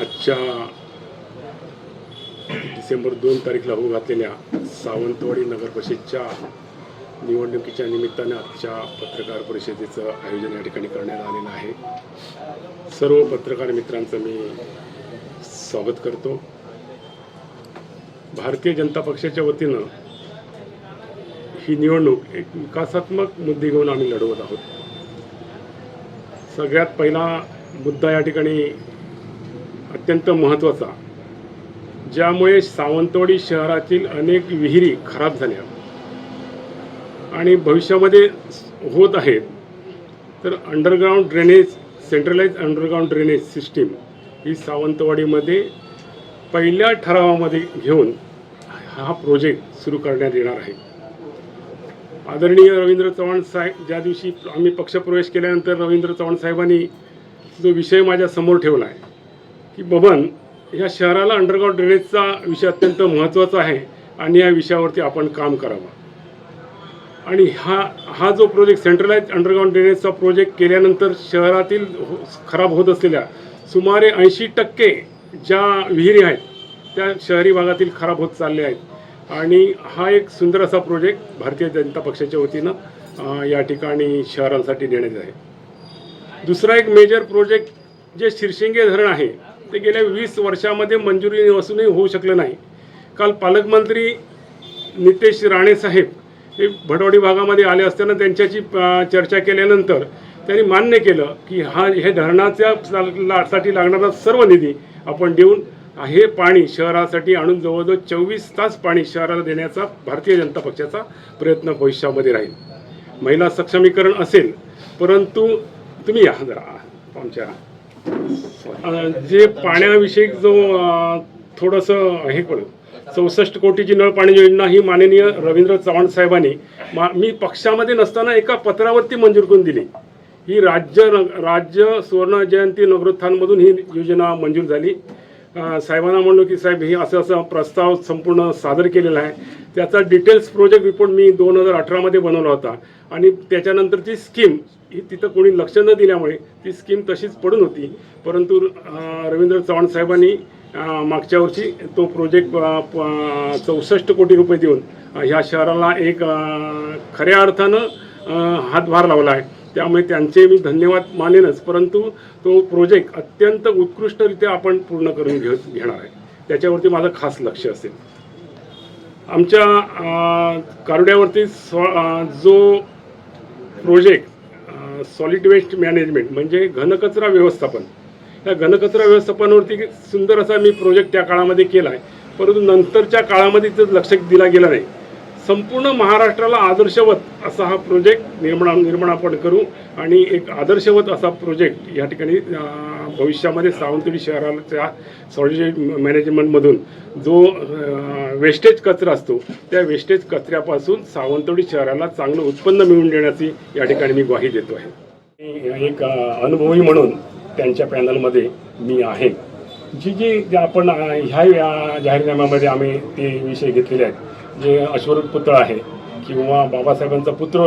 आजच्या डिसेंबर दोन तारीखला होऊ घातलेल्या सावंतवाडी नगर परिषदच्या निवडणुकीच्या निमित्ताने आजच्या पत्रकार परिषदेचं आयोजन या ठिकाणी करण्यात आलेलं आहे. सर्व पत्रकार मित्रांचं मी स्वागत करतो. भारतीय जनता पक्षाच्या वतीनं ही निवडणूक एक विकासात्मक मुद्दे घेऊन आम्ही लढवत आहोत. सगळ्यात पहिला मुद्दा या ठिकाणी अत्यंत महत्त्वाचा. ज्यामुळे सावंतवाडी शहरातील अनेक विहिरी खराब झाल्या. आणि भविष्यामध्ये होत आहेत. तर underground drainage centralise underground drainage system ही सावंतवाडीमध्ये पहिल्या ठरावामध्ये घेऊन हा प्रोजेक्ट सुरू करण्यात येणार आहे. आदरणीय रवींद्र चव्हाण साहेब ज्या दिवशी आम्ही पक्षप्रवेश केल्यानंतर रवींद्र चव्हाण साहेबांनी जो विषय माझ्यासमोर ठेवला आहे की बबन ह्या शहराला अंडरग्राऊंड ड्रेनेजचा विषय अत्यंत महत्त्वाचा आहे आणि या विषयावरती आपण काम करावं. आणि हा हा जो प्रोजेक्ट सेंट्रलाइज अंडरग्राऊंड ड्रेनेजचा प्रोजेक्ट केल्यानंतर शहरातील हो खराब होत असलेल्या सुमारे ऐंशी टक्के ज्या विहिरी आहेत त्या शहरी भागातील खराब होत चालल्या आहेत. आणि हा एक सुंदर असा प्रोजेक्ट भारतीय जनता पक्षाच्या वतीनं या ठिकाणी शहरांसाठी देण्यात आहे. दुसरा एक मेजर प्रोजेक्ट जे शिरशिंगे धरण आहे ते गेल्या वीस वर्षामध्ये मंजुरी असूनही होऊ शकलं नाही. काल पालकमंत्री नितेश राणेसाहेब हे भटवाडी भागामध्ये आले असताना त्यांच्याशी चर्चा केल्यानंतर त्यांनी मान्य केलं की हा हे धरणाच्या साठी लागणारा सर्व निधी आपण देऊन हे पाणी शहरासाठी आणून जवळजवळ चोवीस तास पाणी शहराला देण्याचा भारतीय जनता पक्षाचा प्रयत्न भविष्यामध्ये राहील. महिला सक्षमीकरण असेल परंतु तुम्ही या जरा आमच्या जे पाण्याविषयी जो थोडंसं हे करू. चौसष्ट कोटीची नळ पाणी योजना ही माननीय रवींद्र चव्हाण साहेबांनी मा मी पक्षामध्ये नसताना एका पत्रावरती मंजूर करून दिली. ही राज्य न- राज्य सुवर्ण जयंती नगरोत्थानमधून ही योजना मंजूर झाली. साहेबांना म्हणलो की साहेब हे असं असं प्रस्ताव संपूर्ण सादर केलेला आहे. त्याचा डिटेल्स प्रोजेक्ट रिपोर्ट मी दोन हजार अठरामध्ये बनवला होता. आणि त्याच्यानंतरची स्कीम ही तिथं कोणी लक्ष न दिल्यामुळे ती स्कीम तशीच पडून होती. परंतु रवींद्र चव्हाण साहेबांनी मागच्या वर्षी तो प्रोजेक्ट चौसष्ट कोटी रुपये देऊन ह्या शहराला एक खऱ्या अर्थानं हातभार लावला आहे. त्यामुळे त्यांचे मी धन्यवाद मानेनच परंतु तो प्रोजेक्ट अत्यंत उत्कृष्टरित्या आपण पूर्ण करून घे घेणार आहे. त्याच्यावरती माझं खास लक्ष असेल. आमच्या कारड्यावरती स्व जो प्रोजेक्ट सॉलिड वेस्ट मॅनेजमेंट म्हणजे घनकचरा व्यवस्थापन या घनकचरा व्यवस्थापनावरती सुंदर असा मी प्रोजेक्ट त्या काळामध्ये केला आहे परंतु नंतरच्या काळामध्ये तर लक्ष दिला गेला नाही. संपूर्ण महाराष्ट्राला आदर्शवत असा हा प्रोजेक्ट निर्माण निर्माण आपण करू आणि एक आदर्शवत असा प्रोजेक्ट या ठिकाणी भविष्यामध्ये सावंतवाडी शहराच्या सॉलिड मॅनेजमेंटमधून जो वेस्टेज कचरा असतो त्या वेस्टेज कचऱ्यापासून सावंतवाडी शहराला चांगलं उत्पन्न मिळवून देण्याची या ठिकाणी मी ग्वाही देतो आहे. मी एक अनुभवी म्हणून त्यांच्या पॅनलमध्ये मी आहे. जी जी आपण ह्या या जाहीरनाम्यामध्ये आम्ही ते विषय घेतलेले आहेत जे अश्वरूप पुतळा आहे किंवा बाबासाहेबांचा पुत्र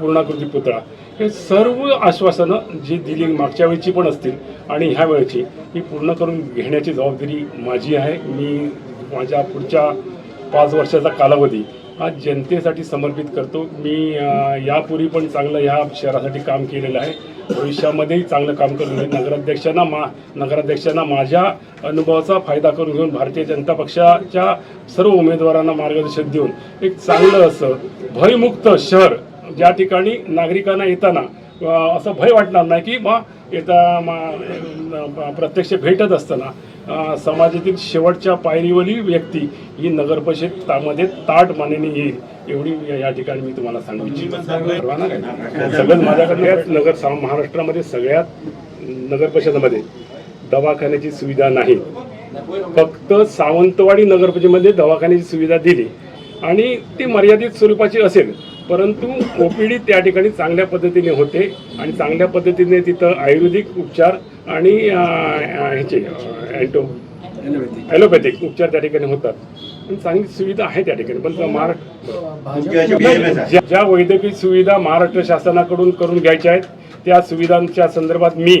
पूर्णाकृती पुतळा हे सर्व आश्वासनं जी दिली मागच्या वेळची पण असतील आणि ह्या वेळची ही पूर्ण करून घेण्याची जबाबदारी माझी आहे. मी माझ्या पुढच्या पाच वर्षाचा कालावधी हा जनतेसाठी समर्पित करतो. मी यापूर्वी पण चांगलं ह्या शहरासाठी काम केलेलं आहे. भविष्यामध्येही चांगलं काम करून घेईन नगराध्यक्षांना मा नगराध्यक्षांना माझ्या अनुभवाचा फायदा करून घेऊन भारतीय जनता पक्षाच्या सर्व उमेदवारांना मार्गदर्शन देऊन एक चांगलं असं भयमुक्त शहर ज्या ठिकाणी नागरिकांना येताना असं भय वाटणार नाही की मग येता प्रत्यक्ष भेटत असताना समाजातील शेवटच्या पायरीवरील व्यक्ती ही नगरपरिषदमध्ये ताट मानेने येईल एवढी या- ठिकाणी मी तुम्हाला सांगू इच्छितो. परवाना काय? सगळं माझ्याकडे नगर सा- महाराष्ट्रामध्ये सगळ्यात नगर परिषदेमध्ये दवाखान्याची सुविधा नाही. फक्त सावंतवाडी नगर परिषदेमध्ये दवाखान्याची सुविधा दिली. आणि ती मर्यादित स्वरूपाची असेल परंतु ओपीडी त्या ठिकाणी चांगल्या पद्धतीने होते आणि चांगल्या पद्धतीने तिथं आयुर्वेदिक उपचार आणि ह्याचे अँटो ॲलोपॅथिक उपचार त्या ठिकाणी होतात. आणि चांगली सुविधा आहे त्या ठिकाणी पण महाराष्ट्र ज्या वैद्यकीय सुविधा महाराष्ट्र शासनाकडून करून घ्यायच्या आहेत त्या सुविधांच्या संदर्भात मी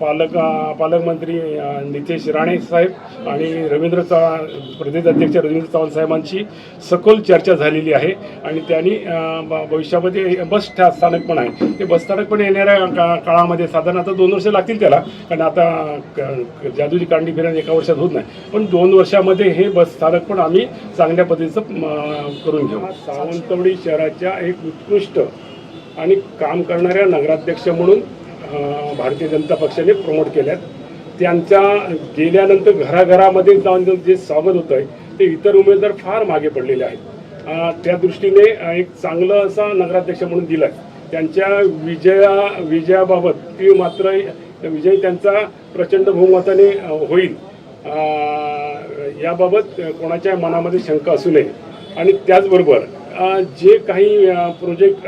पालक पालकमंत्री नितेश राणे साहेब आणि रवींद्र चव्हाण प्रदेश अध्यक्ष रवींद्र चव्हाण साहेबांची सखोल चर्चा झालेली आहे. आणि त्यांनी ब- भविष्यामध्ये बस स्थानक पण आहे. ते बस स्थानक पण येणाऱ्या का काळामध्ये साधारण आता दोन वर्ष लागतील त्याला. कारण आता क- जादूची कांडी फिरण एका वर्षात होत नाही. पण दोन वर्षामध्ये हे बस स्थानक पण आम्ही चांगल्या पद्धतीचं करून घेऊ. सावंतवाडी शहराच्या एक उत्कृष्ट आणि काम करणाऱ्या नगराध्यक्ष म्हणून भारतीय जनता पक्षाने प्रमोट केल्यात. त्यांच्या गेल्यानंतर घराघरामध्ये जाऊन जे स्वागत होतं आहे ते इतर उमेदवार फार मागे पडलेले आहेत. त्या दृष्टीने एक चांगलं असा नगराध्यक्ष म्हणून दिला त्यांच्या विजया विजयाबाबत ती मात्र विजय त्यांचा प्रचंड बहुमताने होईल. याबाबत कोणाच्या मनामध्ये शंका असू नये. आणि त्याचबरोबर जे काही प्रोजेक्ट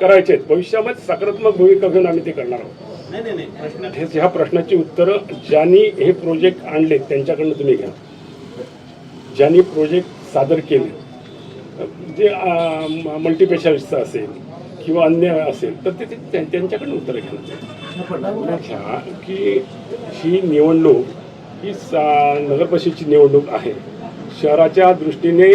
करायचे आहेत भविष्यामध्ये सकारात्मक भूमिका घेऊन आम्ही ते करणार आहोत. नाही नाही नाही प्रश्न हे ह्या प्रश्नाची उत्तरं ज्यांनी हे प्रोजेक्ट आणले त्यांच्याकडनं तुम्ही घ्या. ज्यांनी प्रोजेक्ट सादर केले जे मल्टीपेशलिस्टचं असेल किंवा अन्य असेल तर ते ते त्यां- त्यांच्याकडनं उत्तरं घ्या. की ही निवडणूक ही सा नगरपरिषदेची निवडणूक आहे. शहराच्या दृष्टीने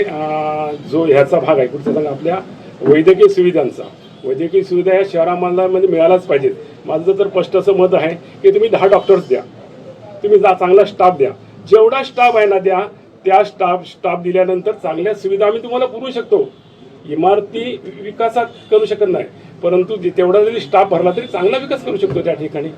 जो ह्याचा भाग आहे कुठचा सांगा आपल्या वैद्यकीय सुविधांचा. वैद्यकीय सुविधा या शहरामध्ये मिळाल्याच पाहिजेत. माझं तर स्पष्ट असं मत आहे की तुम्ही दहा डॉक्टर्स द्या. तुम्ही जा चांगला स्टाफ द्या. जेवढा स्टाफ आहे ना द्या त्या स्टाफ स्टाफ दिल्यानंतर चांगल्या सुविधा आम्ही तुम्हाला पुरवू शकतो. इमारती विकासात करू शकत नाही. परंतु तेवढा जरी स्टाफ भरला तरी चांगला विकास करू शकतो त्या ठिकाणी.